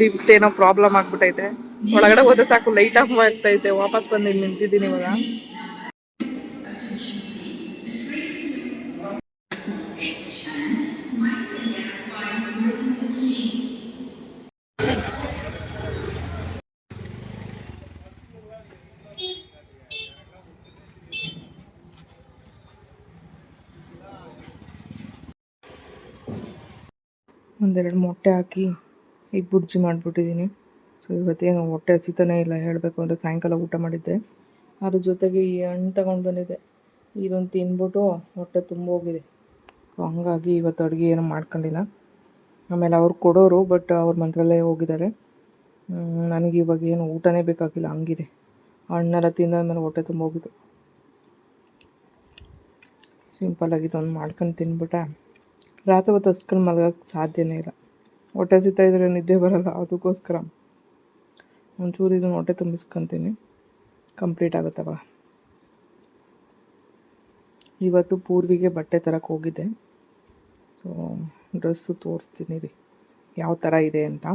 Lift ಏನೋ problem ಆಗ್ಬಿಟ್ಟೈತೆ ಒಳಗಡೆ ಹೋದ್ರೆ ಸಾಕು ಲೈಟ್ ಆಫ್ ಆಗ್ತೈತೆ, ವಾಪಸ್ ಬಂದು ಇಲ್ಲಿ ನಿಂತಿದ್ದೀನಿ ಇವಾಗ. ಒಂದೆರಡು ಮೊಟ್ಟೆ ಹಾಕಿ ಈಗ ಬುಡ್ಜಿ ಮಾಡಿಬಿಟ್ಟಿದ್ದೀನಿ. ಸೊ ಇವತ್ತೇನು ಹೊಟ್ಟೆ ಹಸಿತಾನೇ ಇಲ್ಲ, ಹೇಳಬೇಕು ಅಂದರೆ ಸಾಯಂಕಾಲ ಊಟ ಮಾಡಿದ್ದೆ. ಅದ್ರ ಜೊತೆಗೆ ಈ ಹಣ್ಣು ತಗೊಂಡು ಬಂದಿದ್ದೆ. ಇದೊಂದು ತಿನ್ಬಿಟ್ಟು ಹೊಟ್ಟೆ ತುಂಬ ಹೋಗಿದೆ. ಸೊ ಹಂಗಾಗಿ ಇವತ್ತು ಅಡುಗೆ ಏನು ಮಾಡ್ಕೊಂಡಿಲ್ಲ. ಆಮೇಲೆ ಅವ್ರು ಕೊಡೋರು ಬಟ್ ಅವ್ರ ಮಂತ್ರಾಲಯ ಹೋಗಿದ್ದಾರೆ. ನನಗೆ ಇವಾಗ ಏನು ಊಟನೇ ಬೇಕಾಗಿಲ್ಲ, ಹಂಗಿದೆ. ಹಣ್ಣೆಲ್ಲ ತಿಂದಾದ್ಮೇಲೆ ಹೊಟ್ಟೆ ತುಂಬ ಹೋಗಿದ್ದು ಸಿಂಪಲ್ಲಾಗಿ ಇದೊಂದು ಮಾಡ್ಕೊಂಡು ತಿಂದ್ಬಿಟ್ಟೆ ರಾತ್ರಿ ಹೊತ್ತು ಹಸ್ಕೊಂಡು ಮಲಗೋಕ್ಕೆ ಸಾಧ್ಯನೇ ಇಲ್ಲ. ಹೊಟ್ಟೆ ಸಿಗ್ತಾ ಇದ್ರೆ ನಿದ್ದೆ ಬರಲ್ಲ, ಅದಕ್ಕೋಸ್ಕರ ಒಂಚೂರು ಇದನ್ನು ಹೊಟ್ಟೆ ತುಂಬಿಸ್ಕೊತೀನಿ. ಕಂಪ್ಲೀಟ್ ಆಗುತ್ತವ? ಇವತ್ತು ಪೂರ್ವಿಗೆ ಬಟ್ಟೆ ತರಕ್ಕೆ ಹೋಗಿದ್ದೆ. ಸೊ ಡ್ರೆಸ್ಸು ತೋರಿಸ್ತೀನಿ ರೀ. ಯಾವ ಥರ ಇದೆ ಅಂತ.